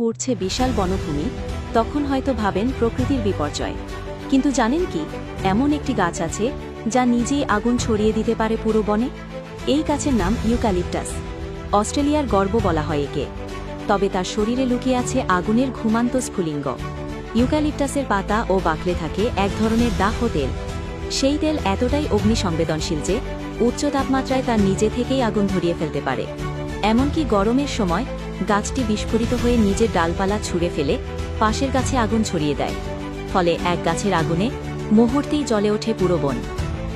পড়ছে বিশাল বনভূমি, তখন হয়তো ভাবেন প্রকৃতির বিপর্যয়। কিন্তু জানেন কি, এমন একটি গাছ আছে, যা নিজেই আগুন ছড়িয়ে দিতে পারে পুরো বনে? এই গাছের নাম ইউক্যালিপটাস, অস্ট্রেলিয়ার গর্ব বলা হয় একে। তবে তার শরীরে লুকিয়ে আছে আগুনের ঘুমান্ত স্ফুলিঙ্গ। ইউক্যালিপটাসের পাতা ও বাকলে থাকে এক ধরনের দাহ তেল। সেই তেল এতটাই অগ্নিসংবেদনশীল যে, উচ্চ তাপমাত্রায় তার নিজে থেকেই আগুন ধরিয়ে ফেলতে পারে। এমনকি গরমের সময় গাছটি বিস্ফোরিত হয়ে নিজের ডালপালা ছুঁড়ে ফেলে পাশের গাছে আগুন ছড়িয়ে দেয়। ফলে এক গাছের আগুনে মুহূর্তেই জ্বলে ওঠে পুরো বন।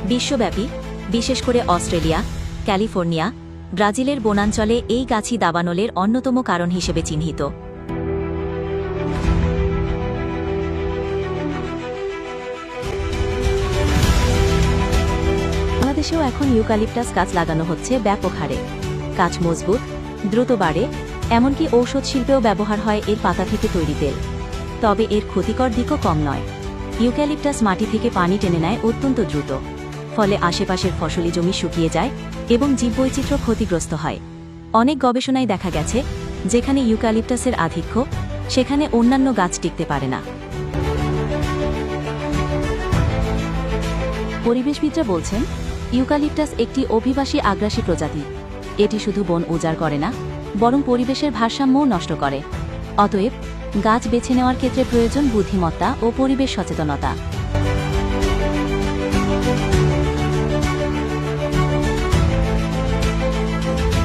বিশ্বব্যাপী, বিশেষ করে অস্ট্রেলিয়া, ক্যালিফোর্নিয়া, ব্রাজিলের বনাঞ্চলে এই গাছই দাবানলের অন্যতম কারণ হিসেবে চিহ্নিত। বাংলাদেশেও এখন ইউক্যালিপটাস গাছ লাগানো হচ্ছে ব্যাপক হারে। গাছ মজবুত, দ্রুত বাড়ে এমনকি ঔষধ শিল্পেও ব্যবহার হয় এর পাতা থেকে তৈরি তেল। তবে এর ক্ষতিকর দিকও কম নয়। ইউক্যালিপটাস মাটি থেকে পানি টেনে নেয় অত্যন্ত দ্রুত। ফলে আশেপাশের ফসলি জমি শুকিয়ে যায় এবং জীববৈচিত্র্য ক্ষতিগ্রস্ত হয়। অনেক গবেষণায় দেখা গেছে, যেখানে ইউক্যালিপটাসের আধিক্য, সেখানে অন্যান্য গাছ টিকতে পারে না। পরিবেশবিদরা বলছেন, ইউক্যালিপটাস একটি অভিবাসী আগ্রাসী প্রজাতি। এটি শুধু বন উজাড় করে না বরং পরিবেশের ভারসাম্যও নষ্ট করে। অতএব, গাছ বেছে নেওয়ার ক্ষেত্রে প্রয়োজন বুদ্ধিমত্তা ও পরিবেশ সচেতনতা।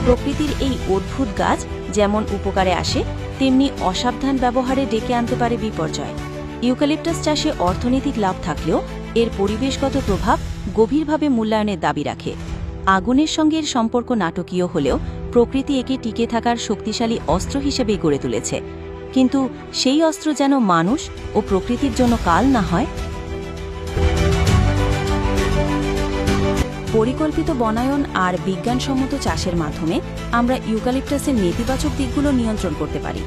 প্রকৃতির এই অদ্ভুত গাছ যেমন উপকারে আসে, তেমনি অসাবধান ব্যবহারে ডেকে আনতে পারে বিপর্যয়। ইউক্যালিপটাস চাষে অর্থনৈতিক লাভ থাকলেও এর পরিবেশগত প্রভাব গভীরভাবে মূল্যায়নের দাবি রাখে। আগুনের সঙ্গে এর সম্পর্ক নাটকীয় হলেও প্রকৃতি একে টিকে থাকার শক্তিশালী অস্ত্র হিসেবেই গড়ে তুলেছে। কিন্তু সেই অস্ত্র যেন মানুষ ও প্রকৃতির জন্য কাল না হয়? পরিকল্পিত বনায়ন আর বিজ্ঞানসম্মত চাষের মাধ্যমে আমরা ইউকালিপটাসের নেতিবাচক দিকগুলো নিয়ন্ত্রণ করতে পারি।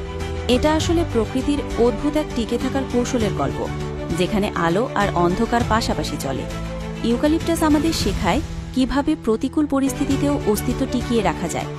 এটা আসলে প্রকৃতির অদ্ভুত এক টিকে থাকার কৌশলের গল্প, যেখানে আলো আর অন্ধকার পাশাপাশি চলে। ইউকালিপটাস আমাদের শেখায় কীভাবে প্রতিকূল পরিস্থিতিতেও অস্তিত্ব টিকিয়ে রাখা যায়।